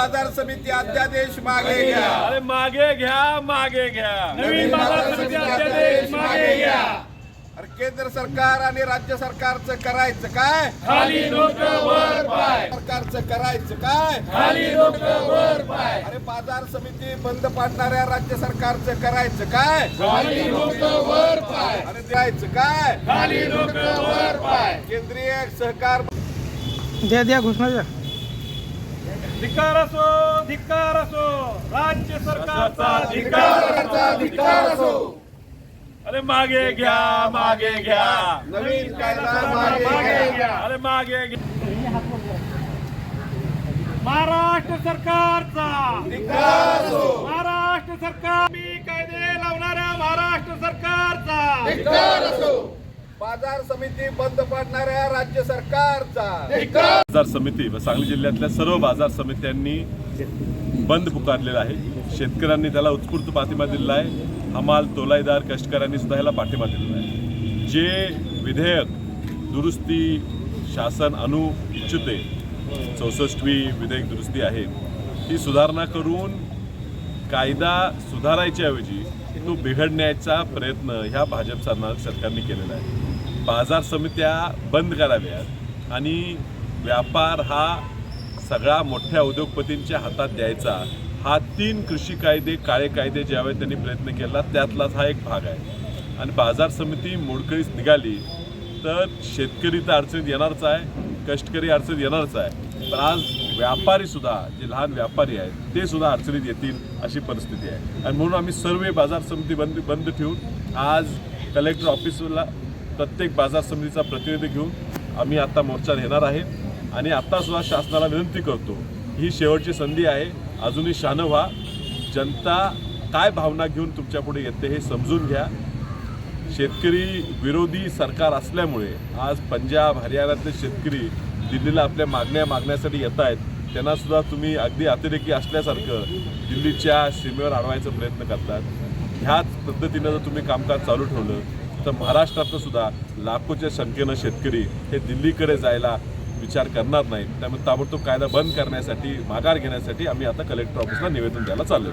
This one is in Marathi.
बाजार समिती अध्यादेश मागे घ्या. अरे मागे घ्या मागे घ्या. नवीन बाजार समिती अध्यादेश मागे घ्या. अरे केंद्र सरकार आणि राज्य सरकारचं करायचं काय? खाली डोकं वर पाय. सरकारचं करायचं काय? खाली डोकं वर पाय. अरे बाजार समिती बंद पाडणाऱ्या राज्य सरकारचं करायचं काय? खाली डोकं वर पाय. अरे द्यायचं काय? खाली डोकं वर पाय. केंद्रीय सहकार द्या द्या घोषणा द्या. धिक्कार असो धिक्कार असो. राज्य सरकारचा धिक्कार अधिकार असो. अरे मागे घ्या मागे घ्या. नवीन कायदा मागे घ्या. अरे मागे घ्या. महाराष्ट्र सरकारचा अधिकार असो. महाराष्ट्र सरकार. मी कायदे लावणाऱ्या महाराष्ट्र सरकारचा बाजार समिती बंद पाडणाऱ्या राज्य सरकारचा. बाजार समिती व सांगली जिल्ह्यातल्या सर्व बाजार समित्यांनी बंद पुकारलेला आहे. शेतकऱ्यांनी त्याला उत्स्फूर्त पाठिंबा दिलेला आहे. हमाल तोलाईदार कष्टकऱ्यांनी सुद्धा ह्याला पाठिंबा दिलेला आहे. जे विधेयक दुरुस्ती शासन अनु इच्छिते चौसष्टवी विधेयक दुरुस्ती आहे ही सुधारणा करून कायदा सुधारायच्या ऐवजी तो बिघडण्याचा प्रयत्न ह्या भाजप सरकारने केलेला आहे. बाजार समित्या बंद कराव्यात. आणि व्यापार हा सगळा मोठ्या उद्योगपतींच्या हातात द्यायचा. हा तीन कृषी कायदे काळे कायदे ज्यावेळी त्यांनी प्रयत्न केला त्यातलाच हा एक भाग आहे. आणि बाजार समिती मोडकळीस निघाली तर शेतकरी तर अडचणीत येणारच आहे कष्टकरी अडचणीत येणारच आहे. पण आज व्यापारी सुद्धा जे लहान व्यापारी आहेत ते सुद्धा अडचणीत येतील अशी परिस्थिती आहे. आणि म्हणून आम्ही सर्व बाजार समिती बंद बंद ठेवून आज कलेक्टर ऑफिसला प्रत्येक बाजार समितीचा प्रतिनिधी घेऊन आम्ही आता मोर्चा घेणार आहे. आणि आत्तासुद्धा शासनाला विनंती करतो ही शेवटची संधी आहे. अजूनही शानं व्हा. जनता काय भावना घेऊन तुमच्यापुढे येते हे समजून घ्या. शेतकरी विरोधी सरकार असल्यामुळे आज पंजाब हरियाणातले शेतकरी दिल्लीला आपल्या मागण्या मागण्यासाठी येत आहेत. त्यांनासुद्धा तुम्ही अगदी अतिरेकी असल्यासारखं दिल्लीच्या सीमेवर अडवायचा प्रयत्न करतात. ह्याच पद्धतीनं जर तुम्ही कामकाज चालू ठेवलं तर महाराष्ट्रातलं सुद्धा लाखोच्या संख्येनं शेतकरी हे दिल्लीकडे जायला विचार करणार नाहीत. त्यामुळे ताबडतोब कायदा बंद करण्यासाठी माघार घेण्यासाठी आम्ही आता कलेक्टर ऑफिसला निवेदन द्यायला चाललो